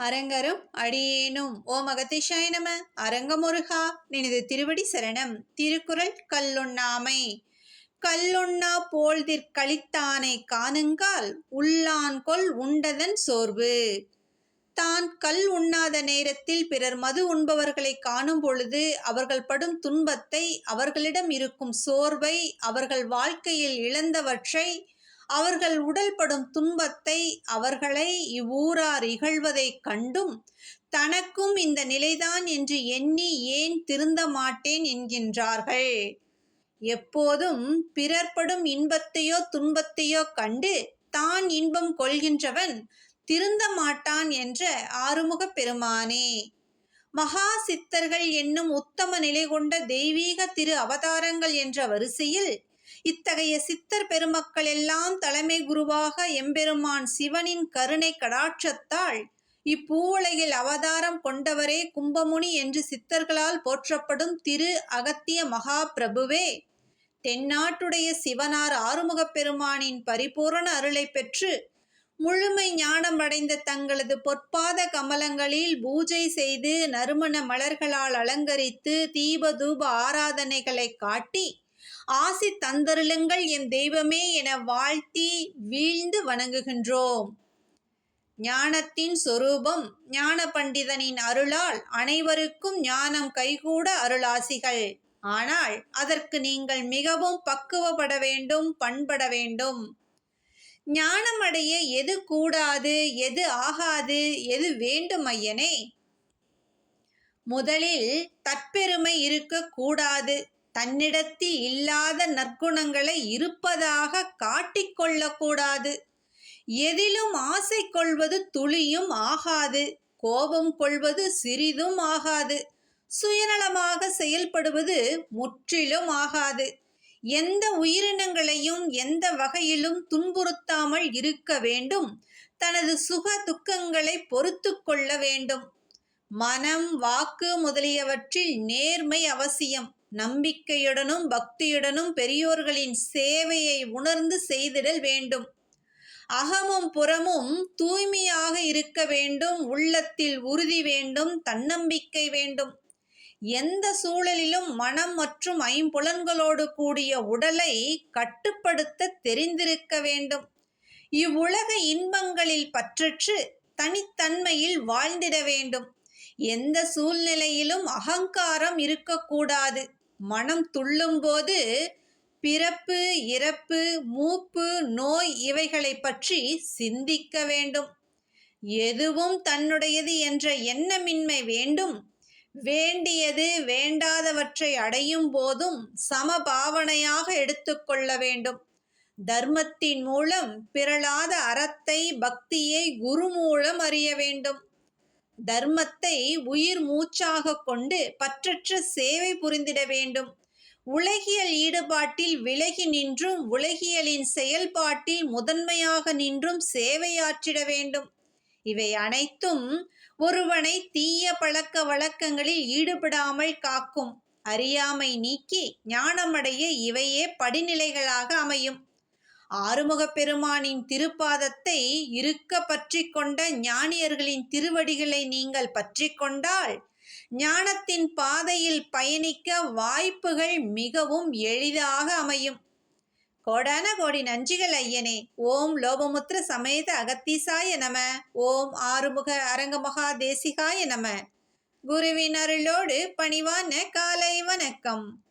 அரங்கரும் அடியேனும். ஓ மகதிஷாய நம. அரங்கமுருகா நினது திருவடி சரணம். திருக்குறள் கல்லுண்ணாமை. கல்லுண்ணா போழ்திற் கழித்தானை காணுங்கால் உள்ளான் கொல் உண்டதன் சோர்வு. தான் கல் உண்ணாத நேரத்தில் பிறர் மது உண்பவர்களை காணும் பொழுது அவர்கள் படும் துன்பத்தை அவர்களிடம் இருக்கும் சோர்வை அவர்கள் வாழ்க்கையில் இழந்தவற்றை அவர்கள் உடல்படும் துன்பத்தை அவர்களை இவ்வூரார் இகழ்வதைக் கண்டும் தனக்கும் இந்த நிலைதான் என்று எண்ணி ஏன் திருந்த மாட்டேன் என்கின்றார்கள். எப்போதும் பிறர்படும் இன்பத்தையோ துன்பத்தையோ கண்டு தான் இன்பம் கொள்கின்றவன் திருந்த மாட்டான் என்ற ஆறுமுகப் பெருமானே. மகா சித்தர்கள் என்னும் உத்தம நிலை கொண்ட தெய்வீக திரு அவதாரங்கள் என்ற வரிசையில் இத்தகைய சித்தர் பெருமக்கள் எல்லாம் தலைமை குருவாக எம்பெருமான் சிவனின் கருணை கடாட்சத்தால் இப்பூவுலகில் அவதாரம் கொண்டவரே கும்பமுனி என்று சித்தர்களால் போற்றப்படும் திரு அகத்திய மகா பிரபுவே தென்னாட்டுடைய சிவனார் ஆறுமுகப் பெருமானின் பரிபூரண அருளை பெற்று முழுமை ஞானம் அடைந்த தங்களது பொற்பாத கமலங்களில் பூஜை செய்து நறுமண மலர்களால் அலங்கரித்து தீப தூப ஆராதனைகளை காட்டி ஆசி தந்தருளுங்கள் என் தெய்வமே என வாழ்த்தி வீழ்ந்து வணங்குகின்றோம். ஞானத்தின் சொரூபம் ஞான பண்டிதனின் அருளால் அனைவருக்கும் ஞானம் கைகூட அருளாசிகள். ஆனால் அதற்கு நீங்கள் மிகவும் பக்குவப்பட வேண்டும் பண்பட வேண்டும். ஞானம் அடைய எது கூடாது எது ஆகாது எது வேண்டும் ஐயனே? முதலில் தற்பெருமை இருக்கக்கூடாது தன்னிடத்தில் இல்லாத நற்குணங்களை இருப்பதாக காட்டிக்கொள்ளக்கூடாது எதிலும் ஆசை கொள்வது துளியும் ஆகாது. கோபம் கொள்வது சிறிதும் ஆகாது. சுயநலமாக செயல்படுவது முற்றிலும் ஆகாது. எந்த உயிரினங்களையும் எந்த வகையிலும் துன்புறுத்தாமல் இருக்க வேண்டும். தனது சுக துக்கங்களை பொறுத்து கொள்ள வேண்டும். மனம் வாக்கு முதலியவற்றில் நேர்மை அவசியம். நம்பிக்கையுடனும் பக்தியுடனும் பெரியோர்களின் சேவையை உணர்ந்து செய்திடல் வேண்டும். அகமும் புறமும் தூய்மையாக இருக்க வேண்டும் உள்ளத்தில் உறுதி வேண்டும் தன்னம்பிக்கை வேண்டும். எந்த சூழலிலும் மனம் மற்றும் ஐம்புலன்களோடு கூடிய உடலை கட்டுப்படுத்த தெரிந்திருக்க வேண்டும். இவ்வுலக இன்பங்களில் பற்றற்று தனித்தன்மையில் வாழ்ந்திட வேண்டும். எந்த சூழ்நிலையிலும் அகங்காரம் இருக்கக்கூடாது. மனம் துள்ளும்போது பிறப்பு இறப்பு மூப்பு நோய் இவைகளை பற்றி சிந்திக்க வேண்டும். எதுவும் தன்னுடையது என்ற எண்ணமின்மை வேண்டும். வேண்டியது வேண்டாதவற்றை அடையும் போதும் சமபாவனையாக எடுத்துக்கொள்ள வேண்டும். தர்மத்தின் மூலம் பிறளாத அறத்தை பக்தியை குரு மூலம் அறிய வேண்டும். தர்மத்தை உயிர் மூச்சாக கொண்டு பற்றற்ற சேவை புரிந்திட வேண்டும். உலகியல் ஈடுபாட்டில் விலகி நின்றும் உலகியலின் செயல்பாட்டில் முதன்மையாக நின்றும் சேவையாற்றிட வேண்டும். இவை அனைத்தும் ஒருவனை தீய பழக்க வழக்கங்களில் ஈடுபடாமல் காக்கும். அறியாமை நீக்கி ஞானமடைய இவையே படிநிலைகளாக அமையும். ஆறுமுகப் பெருமானின் திருப்பாதத்தை இருக்க பற்றி கொண்ட ஞானியர்களின் திருவடிகளை நீங்கள் பற்றி கொண்டால் ஞானத்தின் பாதையில் பயணிக்க வாய்ப்புகள் மிகவும் எளிதாக அமையும். கோடான கோடி நஞ்சிகள் ஐயனே. ஓம் லோபமுத்திர சமேத அகத்தீசாய நம. ஓம் ஆறுமுக அரங்கமகா தேசிகாய நம. குருவின் அருளோடு பணிவான காலை வணக்கம்.